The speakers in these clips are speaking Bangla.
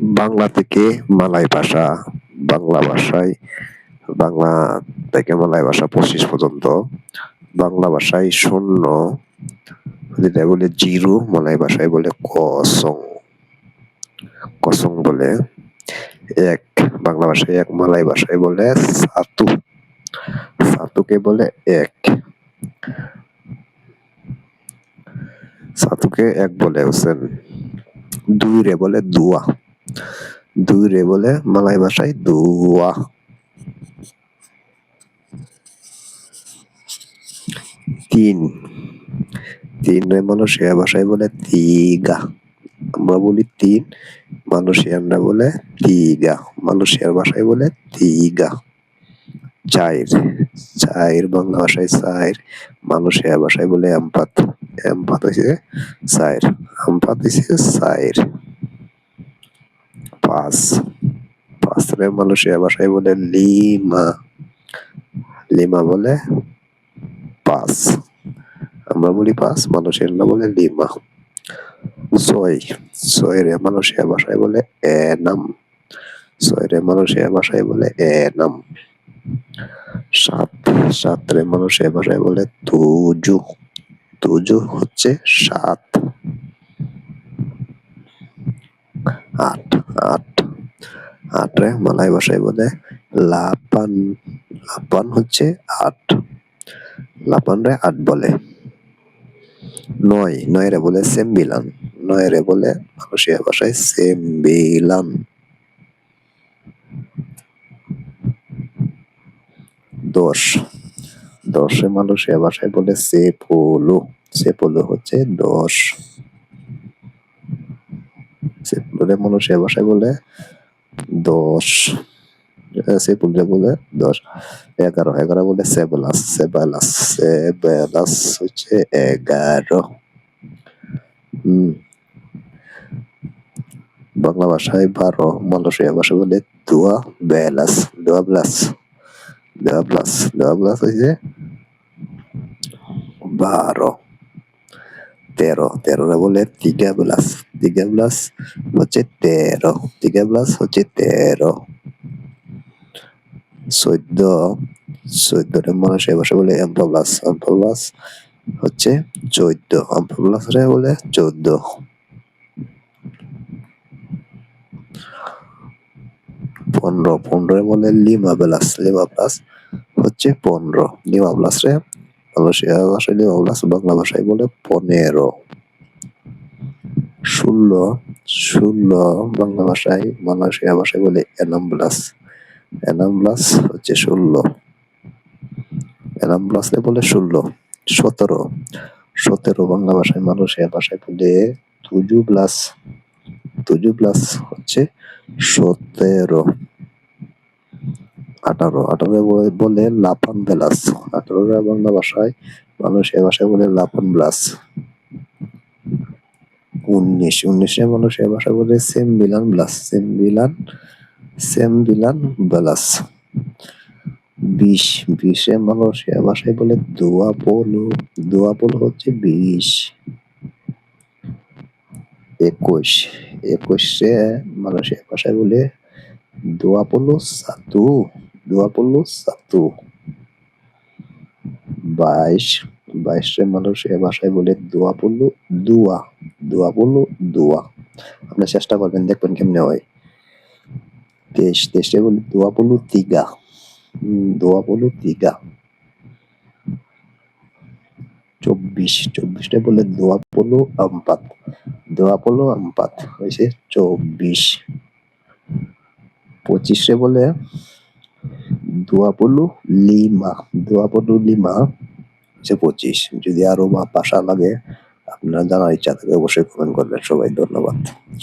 বাংলা থেকে মালয় ভাষা, বাংলা ভাষায়, বাংলা থেকে মালয় ভাষা পঁচিশ পর্যন্ত, বাংলা ভাষায় শূন্য, যেটা বলে জিরো মালয় ভাষায় বলে কসং। কসং বলে এক, বাংলা ভাষায় এক মালয় ভাষায় বলে সাতু। সাতুকে বলে এক। সাতুকে এক বলে হোসেন। দুই রে বলে দুয়া। দুই রে বলে মালাই ভাষায় দুয়া। তিন। তিন রে মানুষিয়া ভাষায় বলে তিগা। আমরা বলি তিন মানুষিয়ানরা বলে তিগা। মানুষিয়ার ভাষায় বলে তিগা। চাইর চাইর বাংলা ভাষায় চাইর মানুষিয়া ভাষায় বলে এমপাত এমপাত হয়েছে চাইর আমপাত হয়েছে চাইর পাঁচ পাঁচ মানুষিয়া ভাষায় বলে, লিমা। লিমা বলে পাঁচ আমরা বলি পাঁচ না বলে, লিমা। ছয় রে মানুষের ভাষায় বলে, এনাম। ছয় রে মানুষের ভাষায় বলে, এনাম। সাত। সাত রে মানুষের ভাষায় বলে, তুজু। তুজু হচ্ছে সাত আট আট আট রে মালয় ভাষায় বলে লাপান লাপান হচ্ছে আট। লাপান রে আট বলে। নয় নয় রে বলে সেম্বিলান। নয় রে বলে মানুষের ভাষায় সেম্বিলান। দশ। দশে মানুষের ভাষায় বলে সেপোলো। সেপোলো হচ্ছে দশ। সেপোলো মানুষের ভাষায় বলে দশ সেপুলে বলে দশ, এগারো এগারো বলে সেবলাস সেবালাস সেবালাস হচ্ছে এগারো। হম। বাংলা ভাষায় বারো মালয়েশিয়া ভাষা বলে দোয়া, বেলাস, দোয়া প্লাস দোয়া প্লাস দোয়া প্লাস হচ্ছে বারো। তেরো তেরোরা বলে তিগা প্লাস তিগা প্লাস হচ্ছে তেরো, তিগা প্লাস হচ্ছে তেরো। চোদ্দ চোদ্দটা মানুষের ভাষা বলে এম্পা প্লাস এম্পা প্লাস হচ্ছে চোদ্দ প্লাস বলে চোদ্দ। পনেরো পনেরো বলে লিমা প্লাস লিমা প্লাস হচ্ছে পনেরো, লিমা প্লাস রে মালয়েশিয়া ভাষায় প্লাস বাংলা ভাষায় বলে পনেরো। ষোলো ষোলো বাংলা ভাষায়, মালয়েশিয়া ভাষায় বলে এনাম প্লাস হচ্ছে ষোলো। এনাম প্লাস বলে ষোলো, সতেরো। সতেরো বাংলা ভাষায়, মালয়েশিয়া ভাষায় বলে তুজু প্লাস তুজু প্লাস হচ্ছে সতেরো। আঠারো আঠারো বলে লাপান বেলাস। আঠারো বাংলা ভাষায় মানুষ এ ভাষায় বলে লাপান ব্লাস। উনিশ, উনিশে মানুষ এ ভাষায় বলে সেম বিলান ব্লাস, সেম বিলান সেম বিলান বেলাস। বিশ, বিশে মানুষ এ ভাষায় বলে দোয়া পোলো দোয়া পোলো হচ্ছে বিশ। একুশ, একুশে মানুষ এ ভাষায় বলে দোয়া পোলো সাতু দোয়া পোলো সাতু। বাইশ, বাইশে মানুষ এ ভাষায় বলে দোয়া পড়ল দুয়া। দোয়া পড়ল দোয়া। আপনার চেষ্টা করবেন, দেখবেন কেমনে হয়। তেইশ, তেইশে বলে দোয়া পড়ল তিগা। দোয়া পড়ল তিগা। চব্বিশ চব্বিশটা বলে দোয়া পড়ল আমপাত। দোয়া পড়ল আমপাত হয়েছে চব্বিশ। পঁচিশে বলে দোয়া পড়ল, লিমা, দোয়া পড়ল লিমা, হচ্ছে পঁচিশ। যদি আরও ভাষা লাগে, আপনার জানার ইচ্ছা থাকে অবশ্যই কমেন্ট করবেন। সবাই ধন্যবাদ।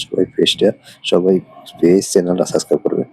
সবাই পেজটা সবাই ফেস চ্যানেলটা সাবস্ক্রাইব করবেন।